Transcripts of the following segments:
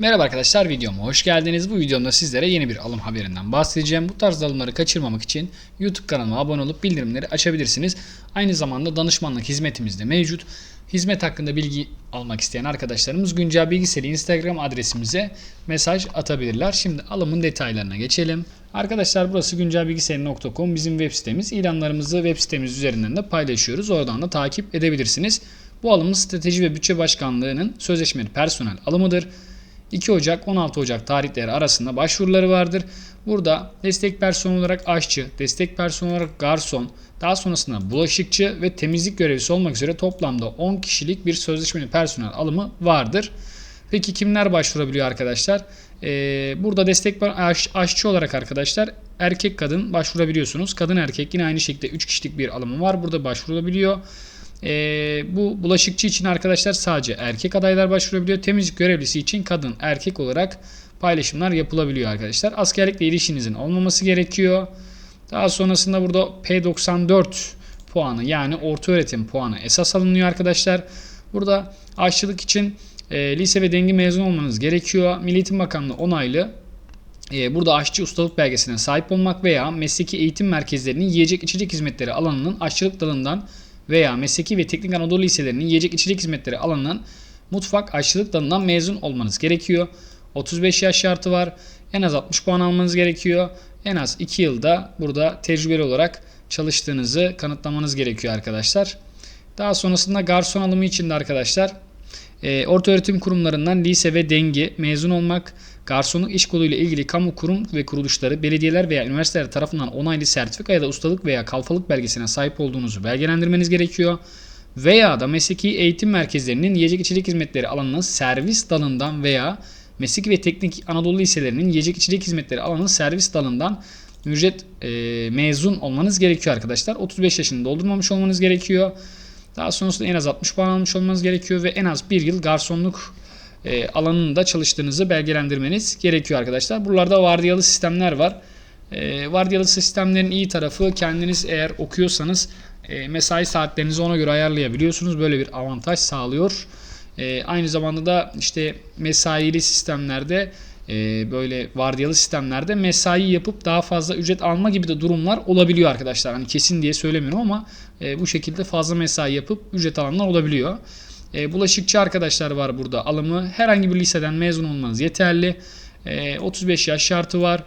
Merhaba arkadaşlar videoma hoş geldiniz. Bu videomda sizlere yeni bir alım haberinden bahsedeceğim. Bu tarz alımları kaçırmamak için YouTube kanalıma abone olup bildirimleri açabilirsiniz. Aynı zamanda danışmanlık hizmetimiz de mevcut. Hizmet hakkında bilgi almak isteyen arkadaşlarımız güncel bilgisayarı Instagram adresimize mesaj atabilirler. Şimdi alımın detaylarına geçelim. Arkadaşlar burası güncelbilgisayar.com bizim web sitemiz. İlanlarımızı web sitemiz üzerinden de paylaşıyoruz. Oradan da takip edebilirsiniz. Bu alımın strateji ve bütçe başkanlığının sözleşmeli personel alımıdır. 2 Ocak 16 Ocak tarihleri arasında başvuruları vardır. Burada destek personeli olarak aşçı, destek personeli olarak garson, daha sonrasında bulaşıkçı ve temizlik görevlisi olmak üzere toplamda 10 kişilik bir sözleşmeli personel alımı vardır. Peki kimler başvurabiliyor arkadaşlar? Ee, burada destek aş, aşçı olarak arkadaşlar erkek kadın başvurabiliyorsunuz. Kadın erkek yine aynı şekilde 3 kişilik bir alımı var. Burada başvurulabiliyor. Ee, bu bulaşıkçı için arkadaşlar sadece erkek adaylar başvurabiliyor. Temizlik görevlisi için kadın erkek olarak paylaşımlar yapılabiliyor arkadaşlar. Askerlikle ilişkinizin olmaması gerekiyor. Daha sonrasında burada P94 puanı yani orta öğretim puanı esas alınıyor arkadaşlar. Burada aşçılık için e, lise ve dengi mezun olmanız gerekiyor. Milli Bakanlığı onaylı e, burada aşçı ustalık belgesine sahip olmak veya mesleki eğitim merkezlerinin yiyecek içecek hizmetleri alanının aşçılık dalından veya mesleki ve teknik Anadolu liselerinin yiyecek içecek hizmetleri alanından mutfak aşçılık dalından mezun olmanız gerekiyor. 35 yaş şartı var. En az 60 puan almanız gerekiyor. En az 2 yılda burada tecrübeli olarak çalıştığınızı kanıtlamanız gerekiyor arkadaşlar. Daha sonrasında garson alımı için de arkadaşlar e, orta öğretim kurumlarından lise ve dengi mezun olmak, garsonluk iş koluyla ilgili kamu kurum ve kuruluşları, belediyeler veya üniversiteler tarafından onaylı sertifika ya da ustalık veya kalfalık belgesine sahip olduğunuzu belgelendirmeniz gerekiyor. Veya da mesleki eğitim merkezlerinin yiyecek içecek hizmetleri alanının servis dalından veya mesleki ve teknik Anadolu liselerinin yiyecek içecek hizmetleri alanının servis dalından ücret e, mezun olmanız gerekiyor arkadaşlar. 35 yaşını doldurmamış olmanız gerekiyor. Daha sonrasında en az 60 puan almış olmanız gerekiyor ve en az 1 yıl garsonluk e, alanında çalıştığınızı belgelendirmeniz gerekiyor arkadaşlar. Buralarda vardiyalı sistemler var. E, vardiyalı sistemlerin iyi tarafı kendiniz eğer okuyorsanız e, mesai saatlerinizi ona göre ayarlayabiliyorsunuz. Böyle bir avantaj sağlıyor. E, aynı zamanda da işte mesaili sistemlerde e, böyle vardiyalı sistemlerde mesai yapıp daha fazla ücret alma gibi de durumlar olabiliyor arkadaşlar. Hani kesin diye söylemiyorum ama e, bu şekilde fazla mesai yapıp ücret alanlar olabiliyor. E, bulaşıkçı arkadaşlar var burada alımı. Herhangi bir liseden mezun olmanız yeterli. E, 35 yaş şartı var.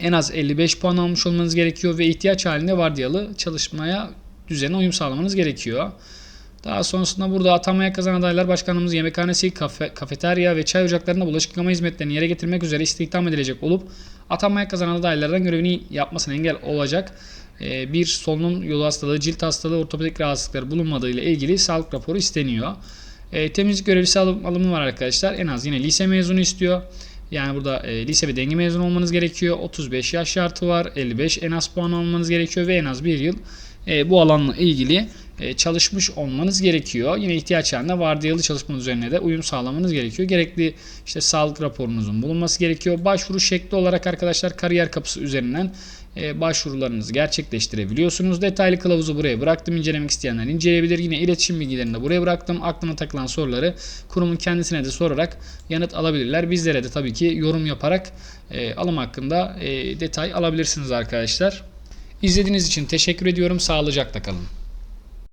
En az 55 puan almış olmanız gerekiyor ve ihtiyaç halinde vardiyalı çalışmaya düzene uyum sağlamanız gerekiyor. Daha sonrasında burada atamaya kazanan adaylar başkanımız yemekhanesi, kafe, kafeterya ve çay ocaklarında bulaşık yıkama hizmetlerini yere getirmek üzere istihdam edilecek olup atanmaya kazanan adaylardan görevini yapmasına engel olacak e, bir solunum yolu hastalığı, cilt hastalığı, ortopedik rahatsızlıkları bulunmadığı ile ilgili sağlık raporu isteniyor. E, temizlik görevlisi alım, alımı var arkadaşlar. En az yine lise mezunu istiyor. Yani burada e, lise ve denge mezunu olmanız gerekiyor. 35 yaş şartı var. 55 en az puan almanız gerekiyor ve en az bir yıl e, bu alanla ilgili çalışmış olmanız gerekiyor. Yine ihtiyaç halinde vardiyalı çalışmanız üzerine de uyum sağlamanız gerekiyor. Gerekli işte sağlık raporunuzun bulunması gerekiyor. Başvuru şekli olarak arkadaşlar kariyer kapısı üzerinden e, başvurularınızı gerçekleştirebiliyorsunuz. Detaylı kılavuzu buraya bıraktım. İncelemek isteyenler inceleyebilir. Yine iletişim bilgilerini de buraya bıraktım. Aklına takılan soruları kurumun kendisine de sorarak yanıt alabilirler. Bizlere de tabii ki yorum yaparak e, alım hakkında e, detay alabilirsiniz arkadaşlar. İzlediğiniz için teşekkür ediyorum. Sağlıcakla kalın.